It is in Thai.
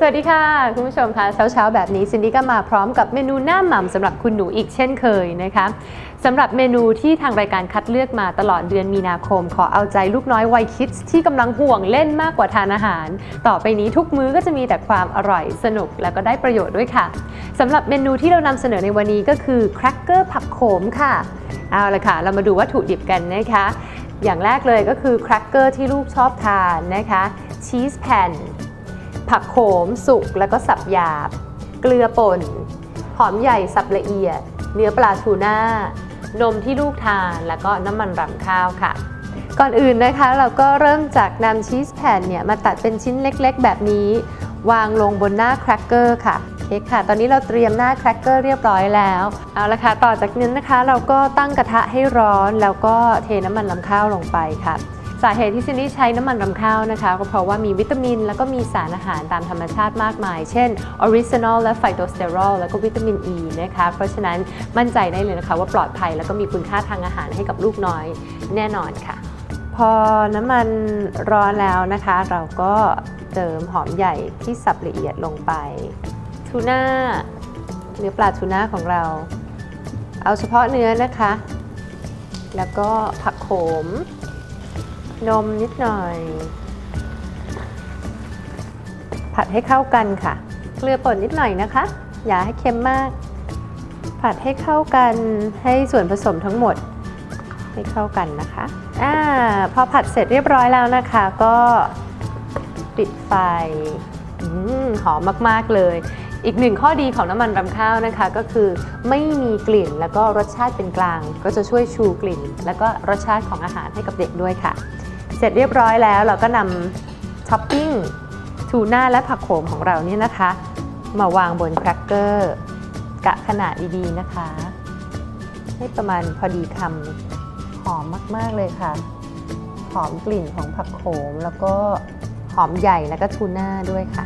สวัสดีค่ะ คุณผู้ชมคะเช้าๆ แบบนี้ซินดี้ก็มาพร้อมกับเมนูหน้าหม่ำสำหรับคุณหนูอีกเช่นเคยนะคะสำหรับเมนูที่ทางรายการคัดเลือกมาตลอดเดือนมีนาคม ขอเอาใจลูกน้อยวัยคิดที่กำลังห่วงเล่นมากกว่าทานอาหาร ต่อไปนี้ทุกมื้อก็จะมีแต่ความอร่อยสนุกแล้วก็ได้ประโยชน์ด้วยค่ะสำหรับเมนูที่เรานำเสนอในวันนี้ก็คือแครกเกอร์ผักโขมค่ะเอาละค่ะ เรามาดูวัตถุดิบกันนะคะ อย่างแรกเลยก็คือแครกเกอร์ที่ลูกชอบทานนะคะชีสแผ่น ผักโขมสุกแล้วก็สับหยาบ เกลือป่น หอมใหญ่สับละเอียด เนื้อปลาทูน่า นมที่ลูกทาน แล้วก็น้ำมันรำข้าวค่ะ ก่อนอื่นนะคะเราก็เริ่มจากนำชีสแผ่นเนี่ยมาตัดเป็นชิ้นเล็กๆ แบบนี้ วางลงบนหน้าแครกเกอร์ค่ะโอเคค่ะ ตอนนี้เราเตรียมหน้าแครกเกอร์เรียบร้อยแล้ว เอาละค่ะ ต่อจากนั้นนะคะ เราก็ตั้งกระทะให้ร้อน แล้วก็เทน้ำมันลำข้าวลงไปค่ะ สาเหตุที่ซินดี้ใช้น้ำมันรำข้าวนะคะ ก็เพราะว่ามีวิตามิน แล้วก็มีสารอาหารตามธรรมชาติมากมาย เช่นออริจินอลและไฟโตสเตอรอลแล้วก็วิตามินอ e ีนะคะ เพราะฉะนั้นมั่นใจได้เลยนะคะว่าปลอดภัยแล้วก็มีคุณค่าทางอาหารให้กับลูกน้อยแน่นอนค่ะ พอน้ำมันร้อนแล้วนะคะ เราก็เติมหอมใหญ่ที่สับละเอียดลงไปทูน่าเนื้อปลาทูน่าของเรา เอาเฉพาะเนื้อนะคะ แล้วก็ผักโขม นมนิดหน่อย ผัดให้เข้ากันค่ะ เกลือป่นนิดหน่อยนะคะ อย่าให้เค็มมาก ผัดให้เข้ากันให้ส่วนผสมทั้งหมดให้เข้ากันนะคะอ่าพอผัดเสร็จเรียบร้อยแล้วนะคะ ก็ปิดไฟอมหอมมาก ๆ เลย อีกหนึ่งข้อดีของน้ำมันรำข้าวนะคะ ก็คือไม่มีกลิ่นแล้วก็รสชาติเป็นกลาง ก็จะช่วยชูกลิ่น แล้วก็รสชาติของอาหารให้กับเด็กด้วยค่ะ เสร็จเรียบร้อยแล้วเราก็นำท็อปปิ้งทูน่าและผักโขมของเราเนี่ยนะคะ มาวางบนแครกเกอร์กะขนาดดีๆนะคะ ให้ประมาณพอดีคำหอมมากๆเลยค่ะ หอมกลิ่นของผักโขมแล้วก็หอมใหญ่แล้วก็ทูน่าด้วยค่ะ